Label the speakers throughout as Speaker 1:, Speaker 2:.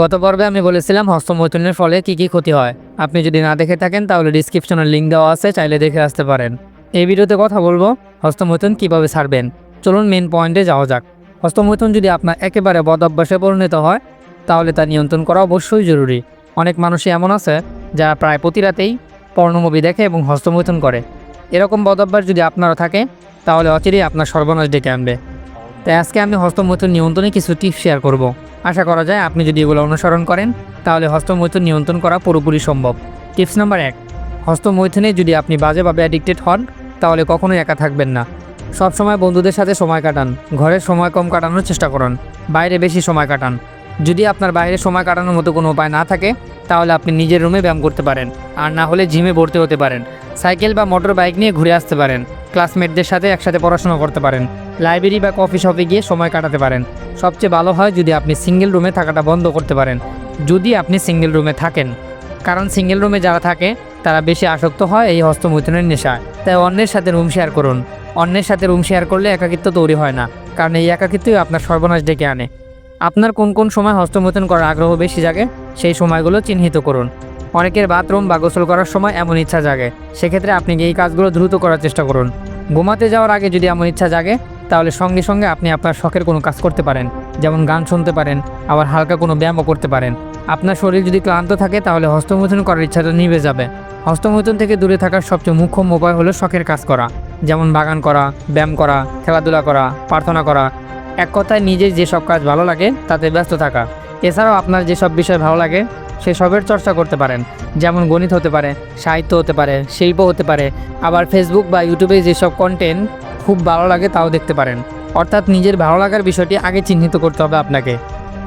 Speaker 1: গত পর্বে আমি বলেছিলাম হস্তমৈথুনের ফলে কি কি ক্ষতি হয়। আপনি যদি না দেখে থাকেন, তাহলে ডিসক্রিপশনের লিঙ্ক দেওয়া আছে, চাইলে দেখে আসতে পারেন। এই ভিডিওতে কথা বলব হস্তমৈথুন কীভাবে ছাড়বেন। চলুন মেন পয়েন্টে যাওয়া যাক। হস্তমৈথুন যদি আপনার একেবারে বদ অভ্যাসে পরিণত হয়, তাহলে তা নিয়ন্ত্রণ করা অবশ্যই জরুরি। অনেক মানুষই এমন আছে, যারা প্রায় প্রতি রাতেই পর্ণ মুভি দেখে এবং হস্তমৈথুন করে। এরকম বদ অভ্যাস যদি আপনারও থাকে, তাহলে অচিরেই আপনার সর্বনাশ ডেকে আনবে। তাই আজকে আমি হস্তমৈথুন নিয়ন্ত্রণে কিছু টিপস শেয়ার করব। আশা করা যায় আপনি যদি এগুলো অনুসরণ করেন, তাহলে হস্তমৈথুন নিয়ন্ত্রণ করা পুরোপুরি সম্ভব। টিপস নাম্বার এক, হস্তমৈথুনে যদি আপনি বাজেভাবে অ্যাডিক্টেড হন, তাহলে কখনোই একা থাকবেন না। সবসময় বন্ধুদের সাথে সময় কাটান ঘরের সময় কম কাটানোর চেষ্টা করুন, বাইরে বেশি সময় কাটান। যদি আপনার বাইরে সময় কাটানোর মতো কোনো উপায় না থাকে, তাহলে আপনি নিজের রুমে ব্যায়াম করতে পারেন, আর না হলে জিমে ভর্তি হতে পারেন, সাইকেল বা মোটর বাইক নিয়ে ঘুরে আসতে পারেন। ক্লাসমেটদের সাথে একসাথে পড়াশোনা করতে পারেন। লাইব্রেরি বা কফি শপে গিয়ে সময় কাটাতে পারেন। সবচেয়ে ভালো হয় যদি আপনি সিঙ্গেল রুমে থাকাটা বন্ধ করতে পারেন। যদি আপনি সিঙ্গেল রুমে থাকেন। কারণ সিঙ্গেল রুমে যারা থাকে, তারা বেশি আসক্ত হয় এই হস্তমৈথুনের নেশায়। তাই অন্যের সাথে রুম শেয়ার করুন। অন্যের সাথে রুম শেয়ার করলে একাকিত্ব তৈরি হয় না। কারণ এই একাকিত্বই আপনার সর্বনাশ ডেকে আনে। আপনার কোন কোন সময় হস্তমৈথুন করার আগ্রহ বেশি জাগে, সেই সময়গুলো চিহ্নিত করুন। অনেকের বাথরুম বা গোসল করার সময় এমন ইচ্ছা জাগে। সেক্ষেত্রে আপনি এই কাজগুলো দ্রুত করার চেষ্টা করুন। ঘুমাতে যাওয়ার আগে যদি এমন ইচ্ছা জাগে, তাহলে সঙ্গে সঙ্গে আপনি আপনার শখের কোনো কাজ করতে পারেন। যেমন গান শুনতে পারেন, আবার হালকা কোনো ব্যায়ামও করতে পারেন। আপনার শরীর যদি ক্লান্ত থাকে, তাহলে হস্তমৈথুন করার ইচ্ছাটা নিভে যাবে। হস্তমৈথুন থেকে দূরে থাকার সবচেয়ে মুখ্য উপায় হলো শখের কাজ করা। যেমন বাগান করা, ব্যায়াম করা, খেলাধুলা করা, প্রার্থনা করা। এক কথায় নিজের যেসব কাজ ভালো লাগে, তাতে ব্যস্ত থাকা। এছাড়াও আপনার যেসব বিষয় ভালো লাগে সেসবের চর্চা করতে পারেন। যেমন গণিত হতে পারে, সাহিত্য হতে পারে, শিল্প হতে পারে। আবার ফেসবুক বা ইউটিউবে যেসব কন্টেন্ট খুব ভালো লাগে তাও দেখতে পারেন। অর্থাৎ নিজের ভালো লাগার বিষয়টি আগে চিহ্নিত করতে হবে আপনাকে।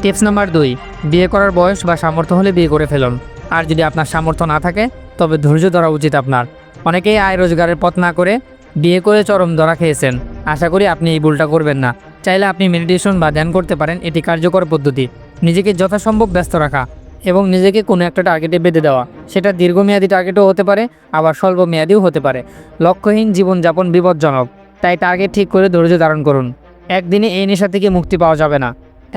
Speaker 1: টিপস নাম্বার দুই, বিয়ে করার বয়স বা সামর্থ্য হলে বিয়ে করে ফেলুন। আর যদি আপনার সামর্থ্য না থাকে, তবে ধৈর্য ধরা উচিত আপনার। অনেকেই আয় রোজগারের পথ না করে বিয়ে করে চরম ধরা খেয়েছেন। আশা করি আপনি এই ভুলটা করবেন না। চাইলে আপনি মেডিটেশন বা ধ্যান করতে পারেন, এটি কার্যকর পদ্ধতি। নিজেকে যথাসম্ভব ব্যস্ত রাখা। এবং নিজেকে কোনো একটা টার্গেটে বেঁধে দেওয়া। সেটা দীর্ঘমেয়াদী টার্গেটও হতে পারে, আবার স্বল্প মেয়াদিও হতে পারে। লক্ষ্যহীন জীবনযাপন বিপজ্জনক, তাই টার্গেট ঠিক করে ধৈর্য ধারণ করুন। একদিনে এই নেশা থেকে মুক্তি পাওয়া যাবে না।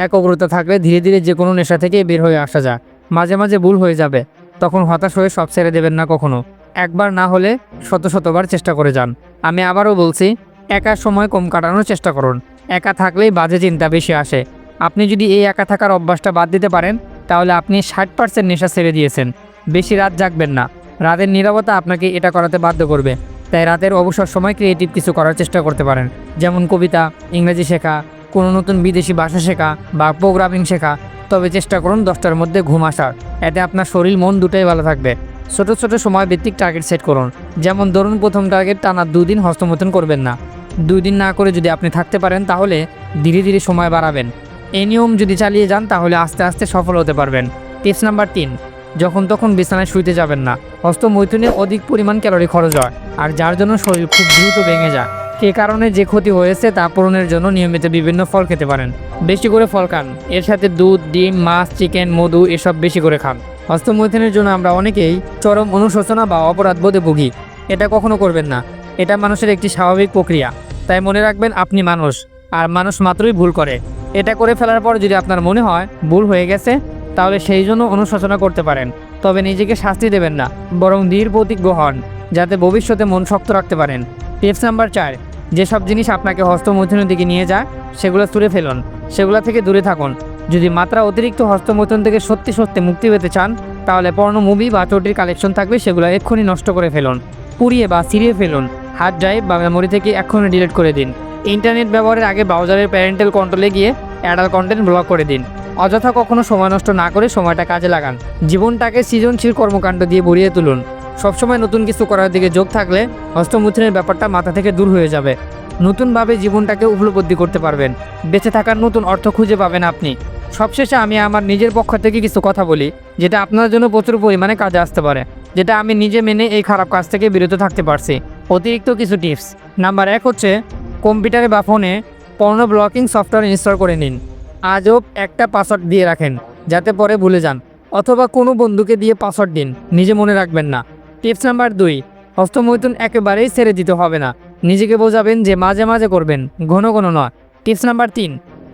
Speaker 1: একগ্রতা থাকলে ধীরে ধীরে যে কোনো নেশা থেকে বের হয়ে আসা যায়। মাঝে মাঝে ভুল হয়ে যাবে, তখন হতাশ হয়ে সব ছেড়ে দেবেন না কখনো। একবার না হলে শত শতবার চেষ্টা করে যান। আমি আবারও বলছি, একা সময় কম কাটানোর চেষ্টা করুন। একা থাকলেই বাজে চিন্তা বেশি আসে। আপনি যদি এই একা থাকার অভ্যাসটা বাদ দিতে পারেন তাহলে আপনি ষাট পার্সেন্ট নেশা ছেড়ে দিয়েছেন। বেশি রাত জাগবেন না। রাতের নীরবতা আপনাকে এটা করাতে বাধ্য করবে। তাই রাতের অবসর সময় ক্রিয়েটিভ কিছু করার চেষ্টা করতে পারেন। যেমন কবিতা, ইংরেজি শেখা, কোনো নতুন বিদেশি ভাষা শেখা বা প্রোগ্রামিং শেখা। তবে চেষ্টা করুন দশটার মধ্যে ঘুম আসার। এতে আপনার শরীর, মন দুটোই ভালো থাকবে। ছোট ছোট সময় ভিত্তিক টার্গেট সেট করুন। যেমন ধরুন প্রথম টার্গেট টানা দুদিন হস্তমৈথুন করবেন না। দুই দিন না করে যদি আপনি থাকতে পারেন তাহলে ধীরে ধীরে সময় বাড়াবেন। এই নিয়ম যদি চালিয়ে যান তাহলে আস্তে আস্তে সফল হতে পারবেন। টিপস নাম্বার তিন, যখন তখন বিছানায় শুইতে যাবেন না। হস্তমৈথুনে অধিক পরিমাণ ক্যালোরি খরচ হয়, আর যার জন্য শরীর খুব দ্রুত ভেঙে যায়। এ কারণে যে ক্ষতি হয়েছে তা পূরণের জন্য নিয়মিত বিভিন্ন ফল খেতে পারেন। বেশি করে ফল খান। এর সাথে দুধ, ডিম, মাছ, চিকেন, মধু এসব বেশি করে খান। হস্তমৈথুনের জন্য আমরা অনেকেই চরম অনুশোচনা বা অপরাধ বোধে ভুগি। এটা কখনো করবেন না। এটা মানুষের একটি স্বাভাবিক প্রক্রিয়া। তাই মনে রাখবেন, আপনি মানুষ, আর মানুষ মাত্রই ভুল করে। এটা করে ফেলার পর যদি আপনার মনে হয় ভুল হয়ে গেছে, তাহলে সেই জন্য অনুশোচনা করতে পারেন। তবে নিজেকে শাস্তি দেবেন না, বরং ধীর প্রতিজ্ঞ হন যাতে ভবিষ্যতে মন শক্ত রাখতে পারেন। টিপস নাম্বার চার, যেসব জিনিস আপনাকে হস্তমৈথুনের দিকে নিয়ে যায়, সেগুলো তুলে ফেলুন। সেগুলো থেকে দূরে থাকুন। যদি মাত্রা অতিরিক্ত হস্তমৈথুন থেকে সত্যি সত্যি মুক্তি পেতে চান, তাহলে পর্ণ মুভি বা চটির কালেকশন থাকবে সেগুলো এক্ষুনি নষ্ট করে ফেলুন। পুড়িয়ে বা ছিঁড়িয়ে ফেলুন। হার্ড ড্রাইভ বা মেমোরি থেকে এক্ষুনি ডিলিট করে দিন। ইন্টারনেট ব্যবহারের আগে ব্রাউজারের প্যারেন্টাল কন্ট্রোলে গিয়ে অ্যাডাল কন্টেন্ট ব্লক করে দিন। অযথা কখনো সময় নষ্ট না করে সময়টা কাজে লাগান। জীবনটাকে সৃজনশীল কর্মকাণ্ড দিয়ে ভরিয়ে তুলুন। সবসময় নতুন কিছু করার দিকে যোগ থাকলে হস্তমৈথুনের ব্যাপারটা মাথা থেকে দূর হয়ে যাবে। নতুনভাবে জীবনটাকে উপলব্ধি করতে পারবেন। বেঁচে থাকার নতুন অর্থ খুঁজে পাবেন আপনি। সবশেষে আমি আমার নিজের পক্ষ থেকে কিছু কথা বলি, যেটা আপনার জন্য প্রচুর পরিমাণে কাজে আসতে পারে, যেটা আমি নিজে মেনে এই খারাপ কাজ থেকে বিরত থাকতে পারছি। অতিরিক্ত কিছু টিপস নাম্বার এক হচ্ছে কম্পিউটারে বা ফোনে পর্ণ ব্লকিং সফটওয়্যার ইনস্টল করে নিন। আজও একটা পাসওয়ার্ড দিয়ে রাখেন, যাতে পরে ভুলে যান। অথবা কোনো বন্ধুকে দিয়ে পাসওয়ার্ড দিন, নিজে মনে রাখবেন না। টিপস নাম্বার দুই, হস্তমৈথুন একেবারেই ছেড়ে দিতে হবে না। নিজেকে বোঝাবেন যে মাঝে মাঝে করবেন, ঘন ঘন নয়। টিপস নাম্বার তিন,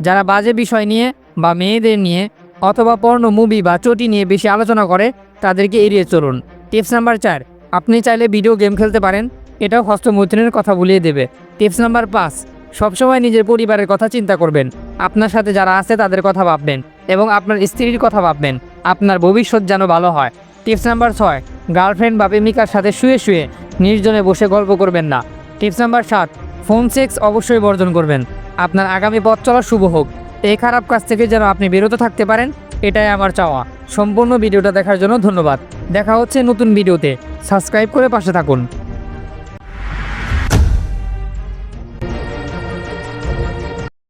Speaker 1: যারা বাজে বিষয় নিয়ে বা মেয়েদের নিয়ে অথবা পর্ণ মুভি বা চটি নিয়ে বেশি আলোচনা করে, তাদেরকে এড়িয়ে চলুন। টিপস নাম্বার চার, আপনি চাইলে ভিডিও গেম খেলতে পারেন এটাও হস্তমৈথুনের কথা ভুলিয়ে দেবে। টিপস নাম্বার পাঁচ, সবসময় নিজের পরিবারের কথা চিন্তা করবেন। আপনার সাথে যারা আছে তাদের কথা ভাববেন এবং আপনার স্ত্রীর কথা ভাববেন। আপনার ভবিষ্যৎ যেন ভালো হয়। টিপস নাম্বার ছয়, গার্লফ্রেন্ড বা প্রেমিকার সাথে শুয়ে শুয়ে নির্জনে বসে গল্প করবেন না। টিপস নাম্বার সাত, ফোন সেক্স অবশ্যই বর্জন করবেন। আপনার আগামী পথ চলা শুভ হোক। এই খারাপ কাজ থেকে যেন আপনি বিরত থাকতে পারেন, এটাই আমার চাওয়া। সম্পূর্ণ ভিডিওটা দেখার জন্য ধন্যবাদ। দেখা হচ্ছে নতুন ভিডিওতে। সাবস্ক্রাইব করে পাশে থাকুন।